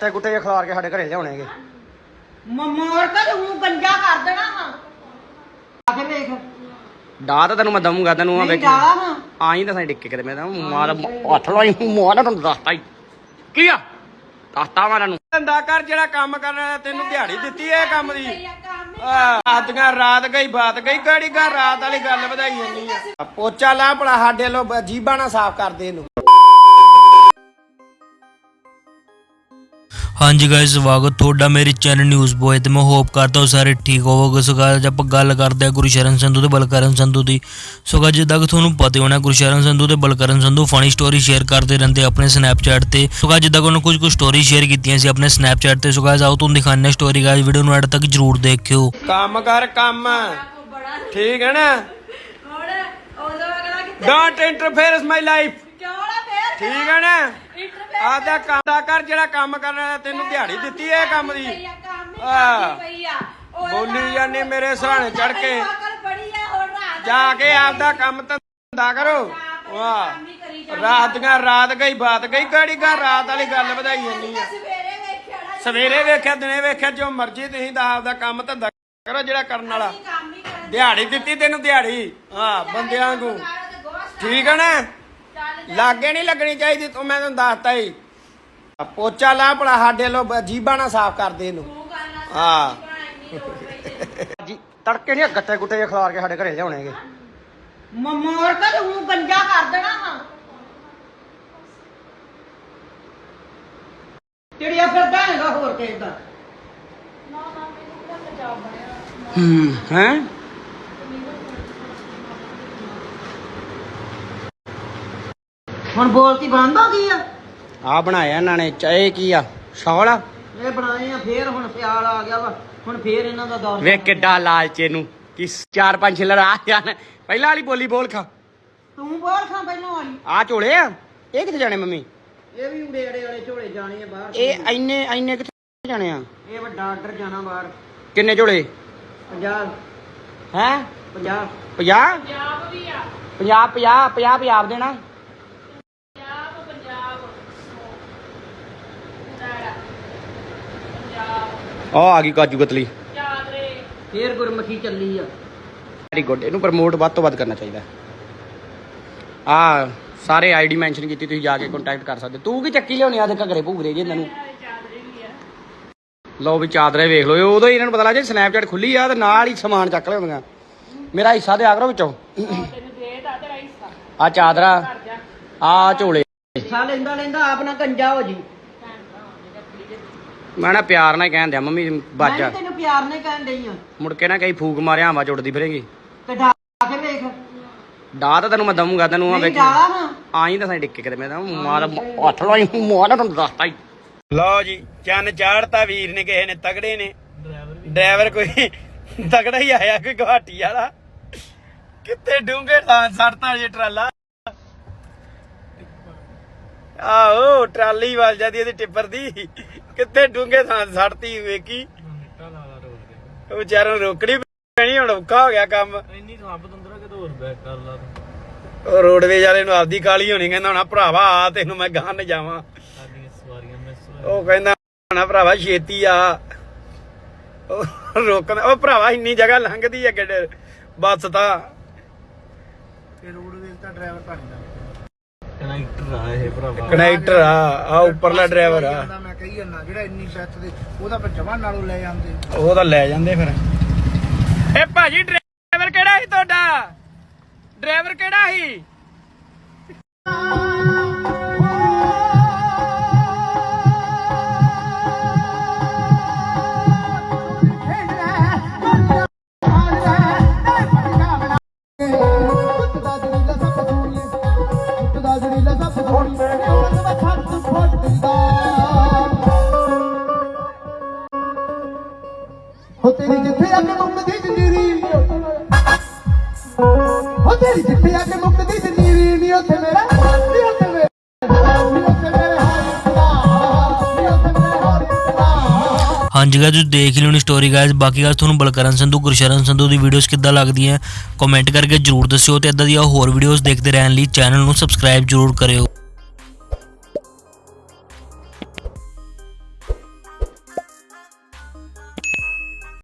ਤੇ ਕੁੱਤੇ ਜਿਹੇ ਖਿਲਾਰ ਕੇ ਸਾਡੇ ਘਰੇ ਲਿਆਉਣੇਗੇ ਮਮੋਰ ਤਾਂ ਤੂੰ ਗੰਜਾ ਕਰ ਦੇਣਾ ਵਾ। ਆ ਕੇ ਵੇਖ ਡਾ ਤਾਂ ਤੈਨੂੰ ਮੈਂ ਦਊਂਗਾ ਤੈਨੂੰ ਆ ਨਹੀਂ ਵੇਖੀ। ਹਾਂ। ਆਈ ਤਾਂ ਡਿੱਕੇ ਕਿਤੇ ਮੈਂ ਤਾਂ ਮਾਰ ਹੱਥ ਲਾਈ ਮਾਰ ਤੁਹਾਨੂੰ ਦੱਸਤਾ ਹੀ। ਕੀ ਆ? ਦੱਸਤਾ ਮੈਂ ਤੈਨੂੰ। ਧੰਦਾ ਕਰ ਜਿਹੜਾ ਕੰਮ ਕਰਨਾ ਤੈਨੂੰ ਦਿਹਾੜੀ ਦਿੱਤੀ ਇਹ ਕੰਮ ਦੀ। ਆਦੀਆਂ ਰਾਤ ਗਈ ਬਾਤ ਗਈ ਕਿਹੜੀ ਗਾ ਰਾਤ ਵਾਲੀ ਗੱਲ ਵਧਾਈ ਜਾਂਦੀ ਆ। ਪੋਚਾ ਲਾ ਭਲਾ ਸਾਡੇ ਲੋ ਜੀਬਾਂ ਨਾਲ ਸਾਫ਼ ਕਰਦੇ ਇਹਨੂੰ। ਹਾਂਜੀ ਗਾਇਸ ਸਵਾਗਤ ਤੁਹਾਡਾ ਮੇਰੇ ਚੈਨਲ ਨਿਊਜ਼ ਬੋਏ ਤੇ ਮੈਂ ਹੋਪ ਕਰਦਾ ਹਾਂ ਸਾਰੇ ਠੀਕ ਹੋਵੋਗੇ। ਸੋ ਅੱਜ ਆਪਾਂ ਗੱਲ ਕਰਦੇ ਹਾਂ ਗੁਰਸ਼ਰਨ ਸੰਧੂ ਤੇ ਬਲਕਰਨ ਸੰਧੂ ਦੀ। ਸੋ guys, ਜਿੱਦਾਂ ਕਿ ਤੁਹਾਨੂੰ ਪਤਾ ਹੀ ਹੋਣਾ ਗੁਰਸ਼ਰਨ ਸੰਧੂ ਤੇ Balkaran Sandhu funny story share ਕਰਦੇ ਰਹਿੰਦੇ ਆਪਣੇ ਸਨੈਪਚੈਟ ਤੇ। ਸੋ guys, ਜਿੱਦਾਂ ਕਿ ਉਹਨਾਂ ਕੁਝ ਕੁ ਸਟੋਰੀ ਸ਼ੇਅਰ ਕੀਤੀਆਂ ਸੀ ਆਪਣੇ ਸਨੈਪਚੈਟ ਤੇ। ਸੋ guys, ਆਓ ਤੁਹਾਨੂੰ ਦਿਖਾਉਂਦੇ ਹਾਂ ਸਟੋਰੀ ਗਾਇਸ ਵੀਡੀਓ ਨੂੰ ਐਡ ਤੱਕ ਜਰੂਰ ਦੇਖਿਓ। ਕੰਮ ਕਰ ਕੰਮ। ਠੀਕ ਹੈ ਨਾ? ਡੋਂਟ ਇੰਟਰਫੇਅਰ ਮਾਈ ਲਾਈਫ ਕਿਉਂ ਨਾ ਫੇਰ ਠੀਕ ਹੈ ਨਾ? ਆਦਾ ਕੰਮ ਦਾ ਕਰ ਜਿਹੜਾ ਕੰਮ ਕਰਨਾ ਤੈਨੂੰ ਦਿਹਾੜੀ ਦਿੱਤੀ ਇਹ ਕੰਮ ਦੀ। ਆ ਆ। ਬੋਲੀ ਜਾਂਦੀ ਮੇਰੇ ਸਹਾਣੇ ਚੜ ਕੇ। ਆ ਜਾ ਕੇ ਆਪਦਾ ਕੰਮ ਧੰਦਾ ਕਰੋ। ਵਾਹ। ਰਾਤ ਦੀਆਂ ਰਾਤ ਗਈ ਬਾਤ ਗਈ ਕਿਹੜੀ ਗਾ ਰਾਤ ਵਾਲੀ ਗੱਲ ਵਧਾਈ ਜਾਂਦੀ ਆ। ਸਵੇਰੇ ਵੇਖਿਆ ਨਾ ਦਿਨੇ ਵੇਖਿਆ ਜੋ ਮਰਜ਼ੀ ਤੁਸੀਂ ਦਾ ਆਪਦਾ ਕੰਮ ਧੰਦਾ ਕਰੋ ਜਿਹੜਾ ਕਰਨ ਵਾਲਾ। ਦਿਹਾੜੀ ਦਿੱਤੀ ਤੈਨੂੰ ਦਿਹਾੜੀ। ਹਾਂ ਬੰਦਿਆਂ ਵਾਂਗੂ। ਗੋਸ਼ਟ ਠੀਕ ਹੈ ਨਾ? ਲਾਗੇ ਨਹੀਂ ਲੱਗਣੀ ਚਾਹੀਦੀ ਤੂੰ ਮੈਂ ਤੈਨੂੰ ਦੱਸਤਾ ਹੀ। ਪੋਚਾ ਲਾ ਭਲਾ ਸਾਡੇ ਲੋ ਜੀਬਾਂ ਨਾਲ ਸਾਫ਼ ਕਰਦੇ ਇਹਨੂੰ। ਹਾਂ। ਜੀ ਤੜਕੇ ਨਹੀਂ ਗੱਟੇ ਗੁੱਟੇ ਜਿਹੇ ਖਿਲਾਰ ਕੇ ਸਾਡੇ ਘਰੇ ਲਿਆਉਣੇਗੇ ਮਮੋਰ ਤਾਂ ਤੂੰ ਗੰਜਾ ਕਰ ਦੇਣਾ ਵਾ। ਚਿੜੀਆ ਫਿਰਦਾ ਹੈਗਾ ਹੋਰ ਕਿਸੇ ਦਾ। ਹੂੰ ਹੈ? ਹੁਣ ਬੋਲਤੀ ਬੰਦ ਹੋ ਗਈ ਆ? ਆ ਬਣਾਇਆ ਇਹਨਾਂ ਨੇ ਚਾਹੇ ਕੀ ਆ? ਸ਼ੌਲ ਆ? ਇਹ ਬਣਾਏ ਆ ਫੇਰ ਹੁਣ ਸਿਆਲ ਆ ਗਿਆ ਵਾ। ਹੁਣ ਫੇਰ ਇਹਨਾਂ ਦਾ ਦੌਰ ਵੇ ਕਿੱਡਾ ਲਾਲਚੇ ਨੂੰ ਕਿ ਚਾਰ ਪੰਜ ਛਿੱਲਰ ਆ ਜਾਣ। ਪਹਿਲਾਂ ਵਾਲੀ ਬੋਲੀ ਬੋਲ ਖਾ। ਤੂੰ ਬੋਲ ਖਾਂ ਪਹਿਲਾਂ ਵਾਲੀ। ਆ ਝੋਲੇ ਆ? ਇਹ ਕਿੱਥੇ ਜਾਣੇ ਮੰਮੀ? ਇਹ ਵੀ ਉਡੇੜੇ ਵਾਲੇ ਝੋਲੇ ਜਾਣੇ ਆ ਬਾਹਰ। ਇਹ ਇੰਨੇ ਇੰਨੇ ਕਿੱਥੇ ਜਾਣੇ ਆ? ਇਹ ਵੱਡਾ ਆਰਡਰ ਜਾਣਾ ਬਾਹਰ। ਕਿੰਨੇ ਝੋਲੇ? 50 ਹੈ? 50 50 ਪੰਜਾਬ ਵੀ ਆ 50 50 50 ਪੰਜਾਬ ਦੇਣਾ। ਆ ਆ ਗਈ ਕਾਜੂ ਕਤਲੀ। ਫੇਰ ਗੁਰਮੁਖੀ ਚੱਲੀ ਆ। ਵੈਰੀ ਗੁੱਡ ਇਹਨੂੰ ਪ੍ਰਮੋਟ ਵੱਧ ਤੋਂ ਵੱਧ ਕਰਨਾ ਚਾਹੀਦਾ। ਆ ਸਾਰੇ ਆਈਡੀ ਮੈਂਸ਼ਨ ਕੀਤੀ ਤੁਸੀਂ ਜਾ ਕੇ ਕੰਟੈਕਟ ਕਰ ਸਕਦੇ ਤੂੰ ਕੀ ਚੱਕੀ ਲਿਆਉਣੀ ਆ ਤੇ ਘਗਰੇ ਭੂਗਰੇ ਜੇ ਇਹਨਾਂ ਨੂੰ ਲਓ ਵੀ ਚਾਦਰੇ ਵੇਖ ਲਓ ਉਦੋਂ ਹੀ ਇਹਨਾਂ ਨੂੰ ਪਤਾ ਲੱਗ ਜੇ ਸਨੈਪਚੈਟ ਖੁੱਲੀ ਆ ਤੇ ਨਾਲ ਹੀ ਸਮਾਨ ਚੱਕ ਲਿਆਉਂਦੀਆਂ ਮੇਰਾ ਹਿੱਸਾ ਦੇ ਆਗਰੋ ਵਿੱਚੋਂ। ਆ ਚਾਦਰਾ ਆ ਝੋਲੇ। ਸਾ ਲੈਂਦਾ ਲੈਂਦਾ ਆਪ ਨਾ ਗੰਜਾ ਹੋ ਜੀ। ਮੈਂ ਨਾ ਪਿਆਰ ਨਾਲ ਕਹਿਣ ਦਿਆ ਮੰਮੀ ਮੈਂ ਬਾਜਾ ਵੀ ਤੈਨੂੰ ਪਿਆਰ ਨਾਲ ਹੀ ਕਹਿਣ ਡਈ ਆ ਮੁੜ ਕੇ ਨਾ ਕਈ ਫੂਕ ਮਾਰਿਆ ਹਵਾ ਚੁੱਟਦੀ ਫਿਰੇਗੀ। ਤੇ ਢਾ ਕੇ ਵੇਖ। ਡਾ ਤਾਂ ਤੈਨੂੰ ਮੈਂ ਦਊਂਗਾ ਤੈਨੂੰ ਆ ਨਹੀਂ ਵੇਖੀ। ਡਾਲਾ ਆਈ ਤਾਂ ਸਹੀ ਡਿੱਕੇ ਕਿਤੇ ਮੈਂ ਤਾਂ ਮਾਰ ਹੱਥ ਲਾਈ ਮਾਰ ਤੁਹਾਨੂੰ ਦੱਸਤਾ ਹੀ। ਲਓ ਜੀ ਚੰਨ ਚਾੜਤਾ ਵੀਰ ਨੇ ਕਿਸੇ ਨੇ ਤਗੜੇ ਨੇ। ਡਰਾਈਵਰ ਕੋਈ ਤਗੜਾ ਹੀ ਆਇਆ ਕੋਈ ਗੁਹਾਟੀ ਵਾਲਾ। ਕਿੱਥੇ ਡੂੰਗੇ ਸੜਤਾ ਜੇ ਟਰਾਲਾ। ਆਓ ਟਰਾਲੀ ਵੱਲ ਜਾਂਦੀ ਇਹਦੀ ਟਿੱਪਰ ਦੀ। ਕਿੱਥੇ ਡੂੰਗੇ ਥਾਂ ਸੜਤੀ ਵੇਖੀ। ਉਹ ਵਿਚਾਰਾਂ ਨੂੰ ਰੋਕਣੀ ਪੈਣੀ ਹੁਣ ਔਖਾ ਹੋ ਗਿਆ ਕੰਮ। ਇੰਨੀ ਥਾਂ ਪਤੰਦਰਾ ਕਿਤੇ ਹੋਰ ਬੈਕ ਕਰ ਲਾ ਉਹ ਰੋਡਵੇਜ ਵਾਲੇ ਨੂੰ ਆਪਦੀ ਕਾਲੀ ਹੋਣੀ ਕਹਿੰਦਾ ਹੋਣਾ ਭਰਾਵਾ ਆ ਤੈਨੂੰ ਮੈਂ ਗਾਂ ਨ ਜਾਵਾਂ। ਸਾਡੀਆਂ ਸਵਾਰੀਆਂ ਮਿਸ ਉਹ ਕਹਿੰਦਾ ਹੋਣਾ ਭਰਾਵਾ ਛੇਤੀ ਆ। ਉਹ ਰੋਕਦਾ ਉਹ ਭਰਾਵਾ ਇੰਨੀ ਜਗ੍ਹਾ ਲੰਘਦੀ ਹੈ ਗੱਡੇ ਬੱਸ ਤਾਂ। ਕਨੈਕਟਰ ਆ ਇਹ ਭਰਾਵਾ। ਕਨੈਕਟਰ ਆ ਆ ਉੱਪਰਲਾ ਡਰਾਈਵਰ ਆ। ਦਾ ਕਹੀ ਜਾਂਦਾ ਜਿਹੜਾ ਇੰਨੀ ਬੈਥ ਦੇ ਉਹਦਾ ਫਿਰ ਜਮਾਂ ਨਾਲੋਂ ਲੈ ਜਾਂਦੇ। ਉਹ ਤਾਂ ਲੈ ਜਾਂਦੇ ਫਿਰ। ਇਹ ਭਾਜੀ ਡਰਾਈਵਰ ਕਿਹੜਾ ਸੀ ਤੁਹਾਡਾ? ਡਰਾਈਵਰ ਕਿਹੜਾ ਸੀ? ਹੋ ਤੇਰੀ ਜਿੱਥੇ ਆ ਕੇ ਮੁੱਕਦੀ ਜੰਜੀਰੀ ਹੋ ਤੇਰੀ ਜਿੱਥੇ ਆ ਕੇ ਮੁੱਕਦੀ ਜੰਜੀਰੀ ਨਹੀਂ ਉੱਥੇ ਮੇਰਾ ਨਹੀਂ ਉੱਥੇ ਮੇਰਾ ਹਾਂਜੀ ਗਾਇਸ ਤੁਸੀਂ ਦੇਖ ਲਿਓ ਨੀ ਸਟੋਰੀ ਗਾਇਜ਼ ਬਾਕੀ ਗੱਲ ਤੁਹਾਨੂੰ ਬਲਕਰਨ ਸੰਧੂ, ਗੁਰਸ਼ਰਨ ਸੰਧੂ ਦੀ ਵੀਡੀਓਜ਼ ਕਿੱਦਾਂ ਲੱਗਦੀਆਂ ਕਮੈਂਟ ਕਰਕੇ ਜਰੂਰ ਦੱਸਿਓ ਤੇ ਇਦਾਂ ਦੀਆਂ ਹੋਰ ਵੀਡੀਓਜ਼ ਦੇਖਦੇ ਰਹਿਣ ਲਈ ਚੈਨਲ ਨੂੰ ਸਬਸਕ੍ਰਾਈਬ ਜਰੂਰ ਕਰਿਓ।